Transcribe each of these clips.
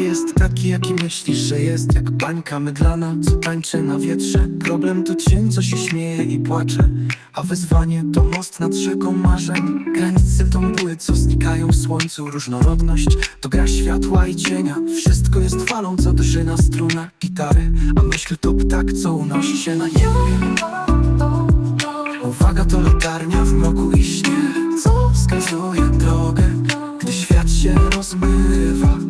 jest taki, jaki myślisz, że jest Jak bańka mydlana, co tańczy na wietrze. Problem to cień, co się śmieje i płacze A wyzwanie to most nad rzeką marzeń. Granice to mgły, co znikają w słońcu. Różnorodność to gra światła i cienia. Wszystko jest falą, co drży na strunach gitary A myśl to ptak, co unosi się na niebie. Uwaga to latarnia w mroku i śnie. Co wskazuje drogę Gdy świat się rozmywa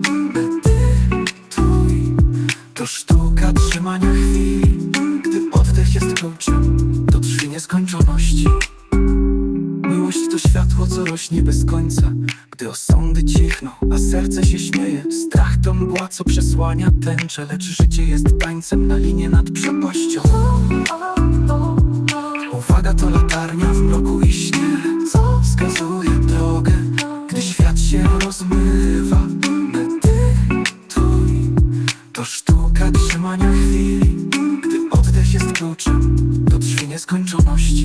nieskończoności. Miłość to światło, co rośnie bez końca. Gdy osądy cichną, a serce się śmieje Strach to mgła, co przesłania tęczę. Lecz życie jest tańcem na linie nad przepaścią. Uwaga to latarnia w mroku i śnie. Co wskazuje drogę Gdy świat się rozmywa. Medytuj. To sztuka trzymania chwili kluczem Do drzwi nieskończoności.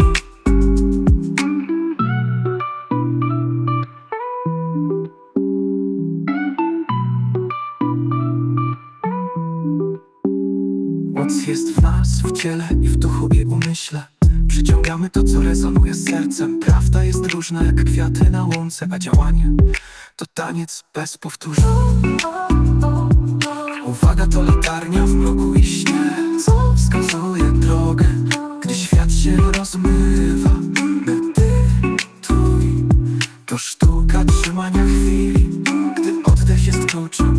Moc jest w nas, w ciele i w duchu i umyśle. Przyciągamy to, co rezonuje z sercem. Prawda jest różna jak kwiaty na łące A działanie to taniec bez powtórzeń. Uwaga to latarnia w mroku i się rozmywa Medytuj To sztuka trzymania chwili Gdy oddech jest kluczem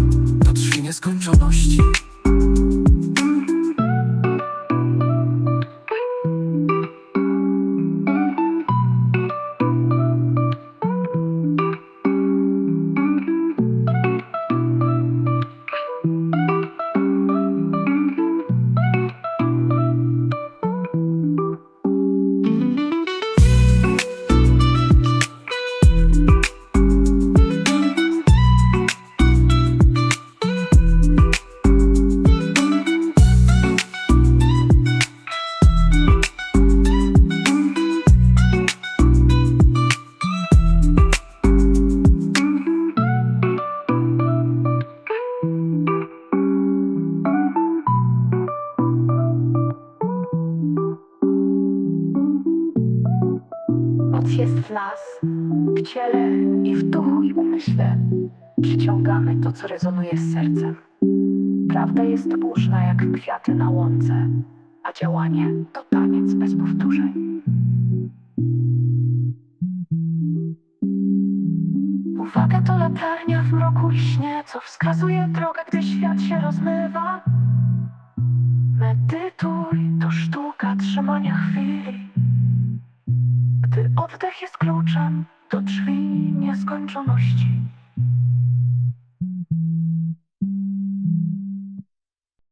Moc jest w nas, w ciele i w duchu i umyśle. Przyciągamy to, co rezonuje z sercem. Prawda jest różna jak kwiaty na łące, a działanie to taniec bez powtórzeń. Uwaga to latarnia w mroku i śnie, co wskazuje drogę, gdy świat się rozmywa. Medytuj, to sztuka trzymania chwili. Oddech jest kluczem do drzwi nieskończoności.